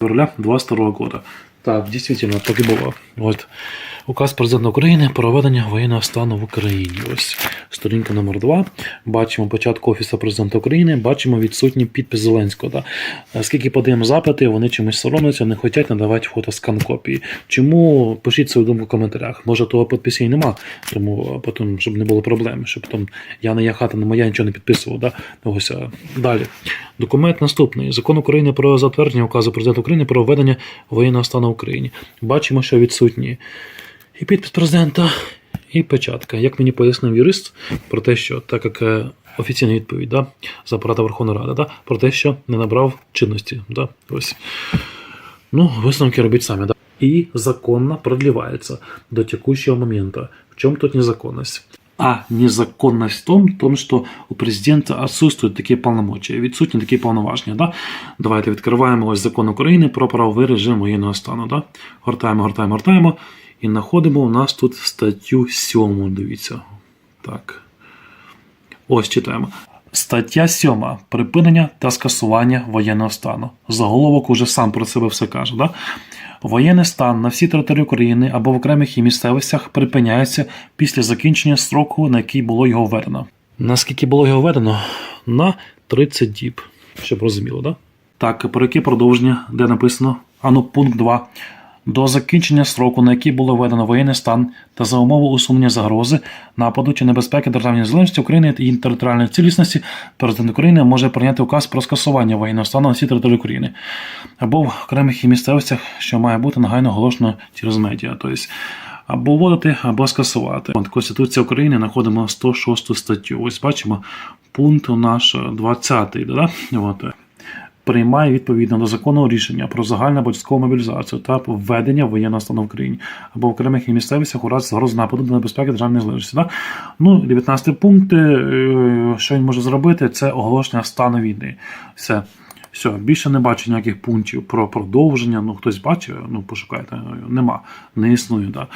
февраля 22 года. Так, действительно, так і було. От. Указ президента України про введення воєнного стану в Україні. Ось сторінка номер 2. Бачимо початку Офісу президента України, бачимо відсутній підпис Зеленського. Да? Скільки подаємо запити, вони чимось соромляться, не хочуть надавати фотоскан копії. Чому пишіть свою думку в коментарях? Може, того підписів і нема, тому потім, щоб не було проблем, щоб потім я не я хата, не моя, нічого не підписував. Да? Ось, е, далі. Документ наступний. Закон України про затвердження указу президента України про введення воєнного стану в Україні. Бачимо, що відсутні і підпис президента, і печатка. Як мені пояснив юрист про те, що так як е, офіційна відповідь да, з апарата Верховної Ради, да, про те, що не набрав чинності. Да, ось. Ну, висновки робіть самі. Да. И законно продлевается до текущего момента. В чем тут незаконность? А незаконность в том, в том, що у президента отсутствують такі полномочия, відсутні такі повноваження. Да? Давайте відкриваємо ось закон України про правовий режим воєнного стану. Да? Гортаємо, гортаємо, гортаємо. І знаходимо у нас тут статтю 7. Дивіться. Так. Ось читаємо. Стаття 7. Припинення та скасування воєнного стану. Заголовок уже сам про себе все каже. Да? Воєнний стан на всій території України або в окремих її місцевостях припиняється після закінчення строку, на який було його введено. Наскільки було його введено? На 30 діб. Щоб розуміло, да? Так, про яке продовження, де написано? Ану, пункт 2. До закінчення строку, на який було введено воєнний стан та за умови усунення загрози, нападу чи небезпеки державної незалежності України та її територіальної цілісності, президент України може прийняти указ про скасування воєнного стану на всій території України або в окремих її місцевостях, що має бути негайно оголошено через медіа. Тобто або вводити, або скасувати. От Конституція України знаходимо 106 статтю. Ось бачимо пункт наш 20. Да? От приймає відповідно до законного рішення про загальну обов'язкову мобілізацію та введення воєнного стану в країні або в окремих місцевостях у разі загрози нападу до небезпеки державної незалежності. Да? Ну, 19 пункт, е, що він може зробити, це оголошення стану війни. Все. Все, більше не бачу ніяких пунктів про продовження. Ну, хтось бачив, ну пошукайте, нема, не існує. Да.